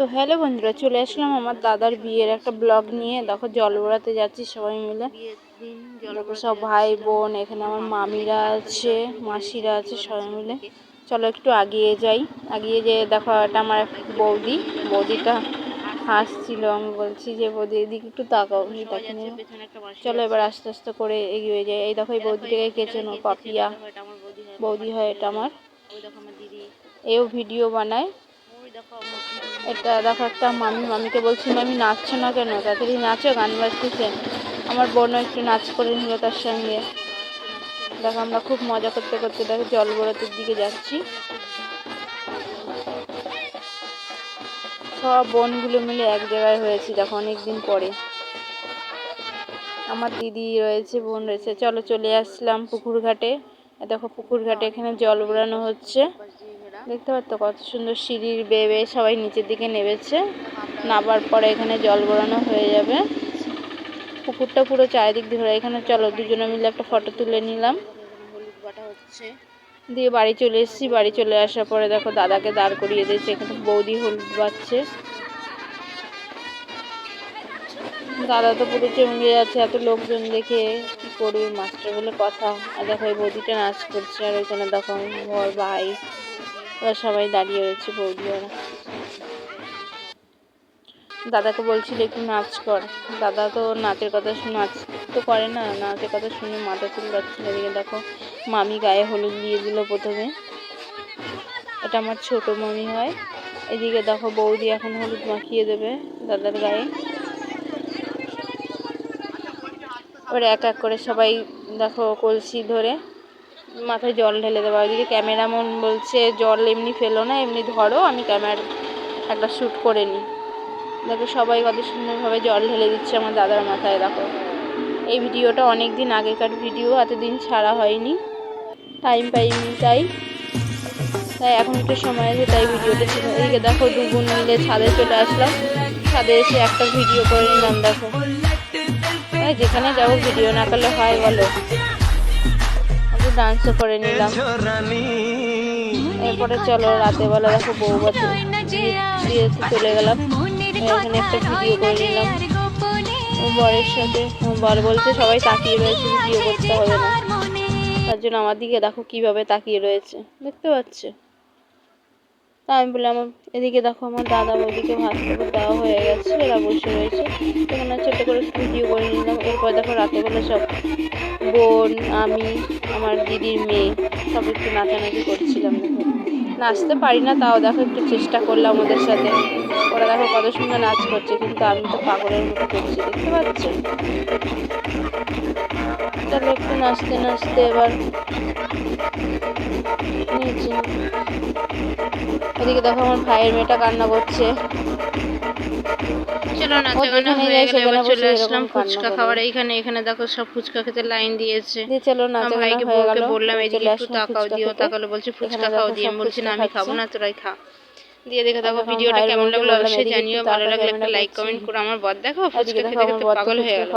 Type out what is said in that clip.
তো হ্যালো বন্ধুরা চলে আসলাম আমার দাদার বিয়ের একটা ব্লগ নিয়ে। দেখো জল ভরাতে যাচ্ছি সবাই মিলে। সব ভাই বোন এখানে আমার মামিরা আছে মাসিরা আছে সবাই মিলে। চলো একটু আগিয়ে যাই। আগিয়ে যেয়ে দেখো এটা আমার এক বৌদি। বৌদিটা হাসছিল আমি বলছি যে বৌদি এদিকে একটু তাকাও চলো এবার আস্তে আস্তে করে এগিয়ে যাই। এই দেখো এই বৌদিটাকে কে চেনো পাপিয়া। বৌদি হয় এটা আমার। এও ভিডিও বানায়। এটা দেখো একটা মামি, মামিকে বলছি, মামি, নাচছো না কেন? তাড়াতাড়ি নাচো, গান বাজতেছে। আমার বোনও একটু নাচ করে নিল তার সঙ্গে। দেখো আমরা খুব মজা করতে করতে, দেখো জল বরতের দিকে যাচ্ছি। সব বোনগুলো মিলে এক জায়গায় হয়েছি, দেখো অনেকদিন পরে। আমার দিদি রয়েছে, বোন রয়েছে। চলো চলে আসলাম পুকুর ঘাটে দেখো পুকুর ঘাটে এখানে জল ভরানো হচ্ছে। দেখতে পাচ্ছ কত সুন্দর সিঁড়ির বেয়ে সবাই নিচের দিকে নেমেছে। নাবার পরে এখানে জল ভরানো হয়ে যাবে। পুকুরটা পুরো চারিদিক দিয়ে এখানে, চলো দুজনে মিলে একটা ফটো তুলে নিলাম। দিয়ে বাড়ি চলে এসেছি। বাড়ি চলে আসার পরে দেখো দাদাকে দাঁড় করিয়ে দিয়েছে। এখানে বৌদি হলুদ বাচ্ছে দাদা তো পুরো চমকে যাচ্ছে। এত লোকজন দেখে কি করবে? মাস্টার বলে কথা। আর দেখো এই বৌদিটা নাচ করছে। আর ওইখানে দেখো বর ভাই। ওরা সবাই দাঁড়িয়ে রয়েছে বৌদি ওরা দাদাকে বলছিল একটু নাচ কর। দাদা তো নাচের কথা শুনে নাচ তো করে না, নাচের কথা শুনে মাথা চুল যাচ্ছিল এদিকে দেখো। মামি গায়ে হলুদ দিয়ে দিল প্রথমে। এটা আমার ছোট মামি হয়। এদিকে দেখো বৌদি এখন হলুদ মাখিয়ে দেবে দাদার গায়ে। এবার এক এক করে সবাই দেখো কলসি ধরে মাথায় জল ঢেলে দেবো ওইদিকে ক্যামেরাম্যান বলছে, জল এমনি ফেলো না, এমনি ধরো, আমি ক্যামেরা একটা শ্যুট করে নিই। দেখো, সবাই কত সুন্দরভাবে জল ঢেলে দিচ্ছে আমার দাদার মাথায়, দেখো। এই ভিডিওটা অনেক দিন আগেকার ভিডিও, এতদিন ছাড়া হয়নি। টাইম পাইনি তাই। তাই এখন একটু সময় আছে, তাই ভিডিওটা ছিল। এদিকে দেখো, দু বোন মিলে ছাদে চলে আসলাম। ছাদে এসে একটা ভিডিও করে নিলাম, দেখো। যেখানে যাব, ভিডিও না করলে হয় বলো? একটু ডান্সও করে নিলাম। এরপরে চলো রাতে বেলা দেখো বউ বাচ্চা দিয়ে চলে গেলাম। এখানে একটা ভিডিও করে নিলাম। বরের সাথে। বর বলছে সবাই তাকিয়ে রয়েছে ভিডিও করতে হবে না। তার জন্য আমার দিকে দেখো কীভাবে তাকিয়ে রয়েছে। দেখতে পাচ্ছ? তা আমি বললাম, আমার এদিকে দেখো, আমার দাদা বৌদিকে ভাত দেওয়া হয়ে গেছে। এরা বসে রয়েছে। এখানে ছোটো করে এরপর দেখো রাতেবেলা সব বোন, আমি, আমার দিদির মেয়ে, সব একটু নাচানাচি করছিলাম। নাচতে পারি না, তাও দেখো একটু চেষ্টা করলাম ওদের সাথে। ওরা দেখো কত সুন্দর নাচ করছে কিন্তু আমি তো পাগলের মতো করছি দেখতে পাচ্ছ? তাহলে একটু নাচতে নাচতে এবার নিয়েছি ওদিকে দেখো আমার ভাইয়ের মেয়েটা কান্না করছে। চলো না সেখানে আসলাম ফুচকা এইখানে এখানে দেখো সব ফুচকা খেতে লাইন দিয়েছে। চলো নাচা ভাইকে বললাম এদিকে একটু তাকাও ফুচকা দিও তাকালো বলছে ফুচকা খাও দিয়ে আমি বলছি না আমি খাব না তোরাই খা। দিয়ে দেখে দেখো এখন ভিডিওটা কেমন লাগল অবশ্যই জানিও ভালো লাগলে একটা লাইক কমেন্ট করে। আমার বদ দেখো ফুচকা খেতে খেতে পাগল হয়ে গেল।